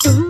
உப்பு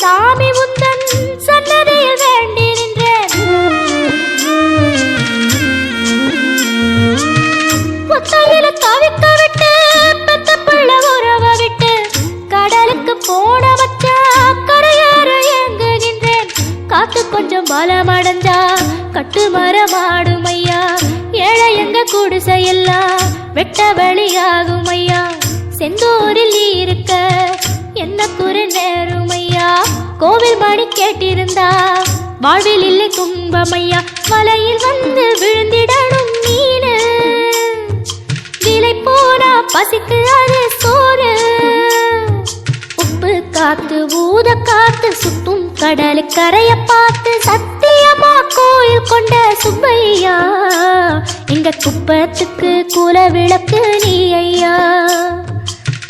சாமி உந்தன் சன்னதியில் வேண்டி நின்றேன் ஒத்தையில தவிக்க விட்டு பெத்த பிள்ளை உறவ விட்டு கடலுக்கு போன வச்ச கரையேற ஏங்குகின்றேன். காத்து கொஞ்சம் பலமடைஞ்சா கட்டு மரமாடும் ஐயா. ஏழை எங்க குடிசையெல்லாம் வெட்ட வெளியாகும் ஐயா. செந்தூரில் இருக்க என்ன குறை நேரும் ஐயா. கோவில் மணி கேட்டிருந்தா. வாழ்வில் இல்லை கும்பமையா மலையில் வந்து விழுந்திடணும் மீன் விலை போனா பசிக்கு அது சோறு. உப்பு காத்து ஊத காத்து சுத்தும் கடலு கரைய பார்த்து சத்தியமா கோயில் கொண்ட சுப்பையா. எங்க குப்பத்துக்கு குல விளக்கு நீ ஐயா.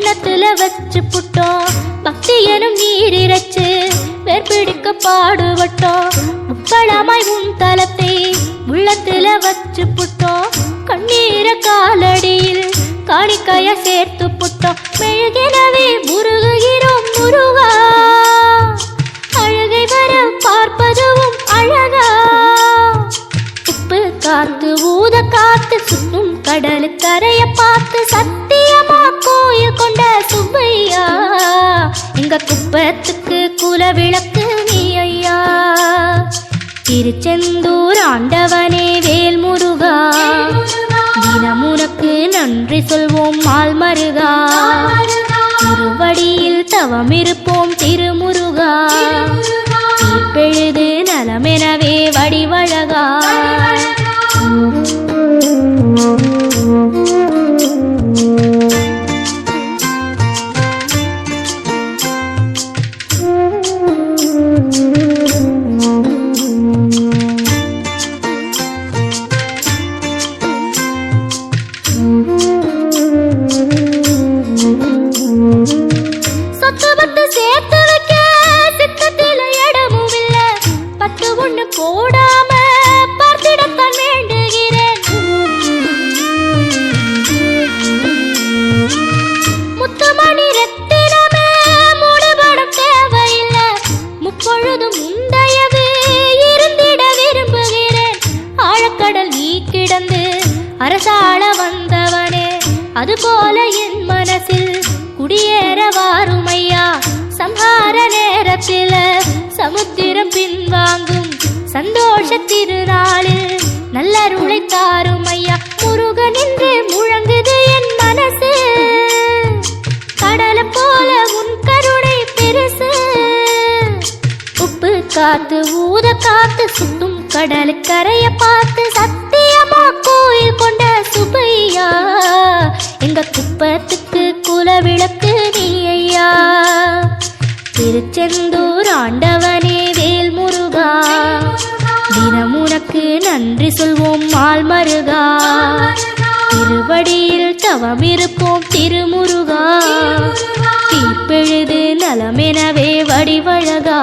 எண்ணத்துல வச்சு புட்டோம். பக்தி எனும் நீர் இறைச்சு வேர்பிடிக்க பாடுபட்டோம். முப்பளமாய் உன் தலத்தை உள்ளத்துல வச்சு புட்டோம். கண்ணீர காலடியில் காணிக்கைய சேர்த்து புட்டோம். மெழுகினவே முருகுகிறோம் முருகா. அழகை வர பார்ப்பதுவும் அழகா. உப்பு காத்து ஊத காத்து சுத்தும் கடலு கரைய பார்த்து சத்தியமா எங்க குப்பத்துக்கு குல விளக்கு நீ ஐயா. திருச்செந்தூர் ஆண்டவனே வேல் முருகா தினமுனக்கு நன்றி சொல்வோம் மால் மருகா திருவடியில் தவம் இருப்போம் திருமுருகா. பெழுது நலமெனவே வடிவழகா. அரசாள வந்தவனே அதுபோல என் மனசில் குடியேற வாருமையா? சம்ஹார நேரத்தில் சமுத்திரம் பின்வாங்கும் சந்தோஷ திருநாளில் நல்லருளை தாரும் ஐயா முருகன் முழங்குது என் மனசு. கடலை போல உன் கருணை பெருசு. உப்பு காத்து ஊத காத்து சுத்தும் கடல் கரைய பார்த்து சத்து கோயில் கொண்ட சுப்பையா எங்க குப்பத்துக்கு குலவிளக்கு நீ ஐயா திருச்செந்தூர் ஆண்டவனே வேல் முருகா தினம் உனக்கு நன்றி சொல்வோம் மால் மருகா திருவடியில் தவம் இருப்போம் திருமுருகா. தீப்பெழுது நலமெனவே வடிவழகா.